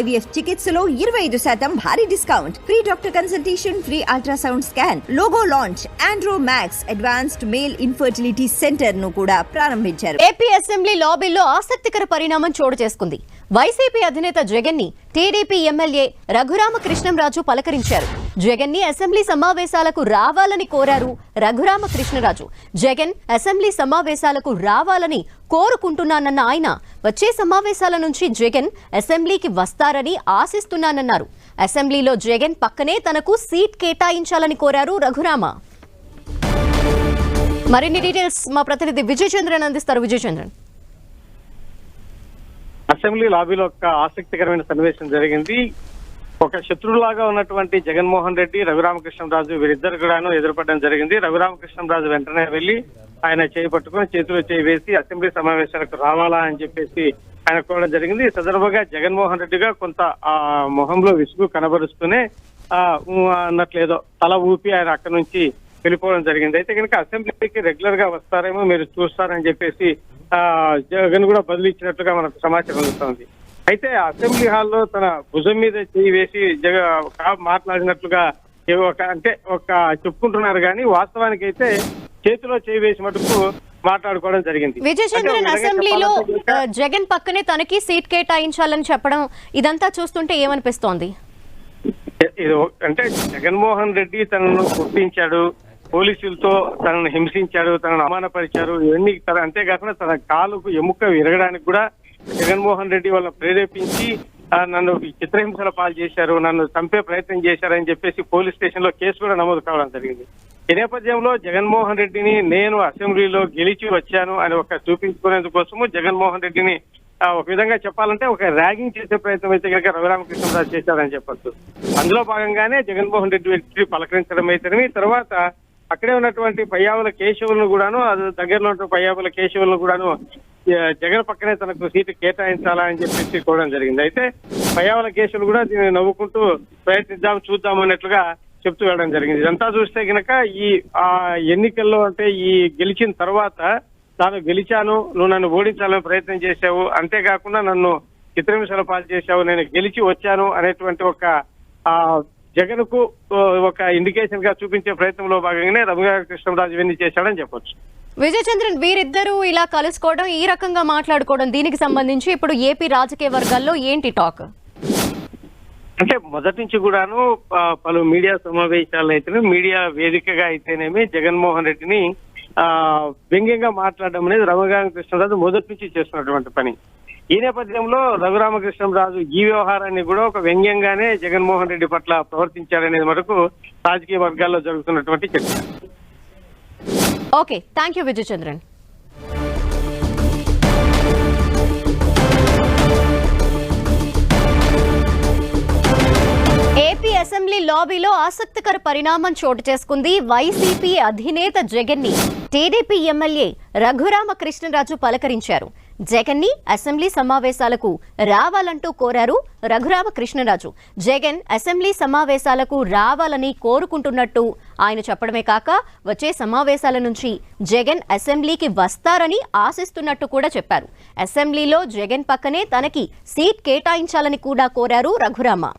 IVF చికిత్సలో ఇరవై ఐదు శాతం భారీ discount. Free doctor consultation free ultrasound scan logo launch Andro Max advanced male infertility సెంటర్ను కూడా ప్రారంభించారు. ఏపీ అసెంబ్లీ లాబీలో ఆసక్తికర పరిణామం చోటు చేసుకుంది. వైసీపీ అధినేత జగన్ని టీడీపీ ఎమ్మెల్యే రఘురామకృష్ణంరాజు పలకరించారు. జగన్ని అసెంబ్లీ సమావేశాలకు రావాలని కోరారు రఘురామకృష్ణరాజు. జగన్ అసెంబ్లీ సమావేశాలకు రావాలని కోరుకుంటున్నానన్న ఆయన వచ్చే సమావేశాల నుంచి జగన్ అసెంబ్లీకి వస్తారని ఆశిస్తున్నానన్నారు. అసెంబ్లీలో జగన్ పక్కనే తనకు సీట్ కేటాయించాలని కోరారు రఘురామ. మరిన్ని డీటెయిల్స్ మా ప్రతినిధి విజయచంద్రన్ అందిస్తారు. విజయచంద్రన్. అసెంబ్లీ లాబీలో ఒక ఆసక్తికరమైన సన్నివేశం జరిగింది. ఒక శత్రువులాగా ఉన్నటువంటి జగన్మోహన్ రెడ్డి రఘురామకృష్ణరాజు వీరిద్దరు కూడాను ఎదురుపడడం జరిగింది. రఘురామకృష్ణరాజు వెంటనే వెళ్ళి ఆయన చేయి పట్టుకుని చేతిలో చేయి వేసి అసెంబ్లీ సమావేశాలకు రావాలా అని చెప్పేసి ఆయన కోరడం జరిగింది. ఈ సందర్భంగా జగన్మోహన్ రెడ్డిగా కొంత ఆ మొహంలో విసుగు కనబరుస్తూనే ఆ అన్నట్లేదో తల ఊపి ఆయన అక్కడి నుంచి వెళ్ళిపోవడం జరిగింది. అయితే కనుక అసెంబ్లీకి రెగ్యులర్గా వస్తారేమో మీరు చూస్తారని చెప్పేసి ఆ జగన్ కూడా బదిలిచ్చినట్లుగా మనకు సమాచారం అందుతోంది. అయితే అసెంబ్లీ హాల్లో తన భుజం మీద చేయి వేసి జగ మాట్లాడినట్లుగా ఒక అంటే ఒక చెప్పుకుంటున్నారు కానీ వాస్తవానికి అయితే చేతిలో చేయి వేసి మటుకు మాట్లాడుకోవడం జరిగింది. విజయ్ అంటే ఒక చంద్రన్ విధంగా అసెంబ్లీలో జగన్ పక్కనే తనకి సీట్ కేటాయించాలని చెప్పడం ఇదంతా చూస్తుంటే ఏమనిపిస్తోంది? ఇది అంటే జగన్మోహన్ రెడ్డి తనను గుర్తించాడు పోలీసులతో తనను హింసించాడు తనను అవమానపరిచారు ఇవన్నీ అంతేకాకుండా తన కాలుకు ఎముక విరగడానికి కూడా జగన్మోహన్ రెడ్డి వాళ్ళ ప్రేరేపించి నన్ను చిత్రహింసల పాలు చేశారు నన్ను చంపే ప్రయత్నం చేశారని చెప్పేసి పోలీస్ స్టేషన్లో కేసు కూడా నమోదు కావడం జరిగింది. ఈ నేపథ్యంలో జగన్మోహన్ రెడ్డిని నేను అసెంబ్లీలో గెలిచి వచ్చాను అని ఒక చూపించుకునేందుకోసము జగన్మోహన్ రెడ్డిని ఆ, ఒక విధంగా చెప్పాలంటే ఒక ర్యాగింగ్ చేసే ప్రయత్నం అయితే కనుక రఘురామకృష్ణరాజు చేశారని చెప్పొచ్చు. అందులో భాగంగానే జగన్మోహన్ రెడ్డి వ్యక్తి పలకరించడం అయితేనేమి తర్వాత అక్కడే ఉన్నటువంటి పయ్యావుల కేశవులను కూడాను అది దగ్గరలో ఉన్న పయ్యావుల కేశవులను కూడాను జగన్ పక్కనే తనకు సీటు కేటాయించాలా అని చెప్పేసి కోవడం జరిగింది. అయితే పయావల కేసులు కూడా దీన్ని నవ్వుకుంటూ ప్రయత్నిద్దాం చూద్దాం అన్నట్లుగా చెప్తూ వెళ్ళడం జరిగింది. ఇదంతా చూస్తే గనక ఈ ఆ ఎన్నికల్లో అంటే ఈ గెలిచిన తర్వాత తాను గెలిచాను నువ్వు నన్ను ఓడించాలని ప్రయత్నం చేశావు అంతేకాకుండా నన్ను చిత్రహింసల పాలు చేశావు నేను గెలిచి వచ్చాను అనేటువంటి ఒక ఆ జగన్కు ఒక ఇండికేషన్గా చూపించే ప్రయత్నంలో భాగంగానే రఘురామకృష్ణరాజు ఇవన్నీ చేశాడని చెప్పొచ్చు. విజయచంద్రన్ వీరిద్దరూ ఇలా కలుసుకోవడం ఈ రకంగా మాట్లాడుకోవడం దీనికి సంబంధించి ఇప్పుడు ఏపీ రాజకీయ వర్గాల్లో ఏంటి టాక్? అంటే మొదటి నుంచి కూడాను పలు మీడియా సమావేశాలను అయితేనే మీడియా వేదికగా అయితేనేమి జగన్మోహన్ రెడ్డిని ఆ వ్యంగ్యంగా మాట్లాడడం అనేది రఘురామకృష్ణరాజు మొదటి నుంచి చేస్తున్నటువంటి పని. ఈ నేపథ్యంలో రఘురామకృష్ణరాజు ఈ వ్యవహారాన్ని కూడా ఒక వ్యంగ్యంగానే జగన్మోహన్ రెడ్డి పట్ల ప్రవర్తించారనేది మటుకు రాజకీయ వర్గాల్లో జరుగుతున్నటువంటి చర్చ. Okay thank you Vijay Chandran AP assembly లాబీలో ఆసక్తికర పరిణామం చోటు చేసుకుంది వైసీపీ అధినేత జగన్ని టీడీపీ ఎమ్మెల్యే రఘురామకృష్ణరాజు పలకరించారు. జగన్ని అసెంబ్లీ సమావేశాలకు రావాలంటూ కోరారు రఘురామ కృష్ణరాజు. జగన్ అసెంబ్లీ సమావేశాలకు రావాలని కోరుకుంటున్నట్టు ఆయన చెప్పడమే కాక వచ్చే సమావేశాల నుంచి జగన్ అసెంబ్లీకి వస్తారని ఆశిస్తున్నట్టు కూడా చెప్పారు. అసెంబ్లీలో జగన్ పక్కనే తనకి సీట్ కేటాయించాలని కూడా కోరారు రఘురామ.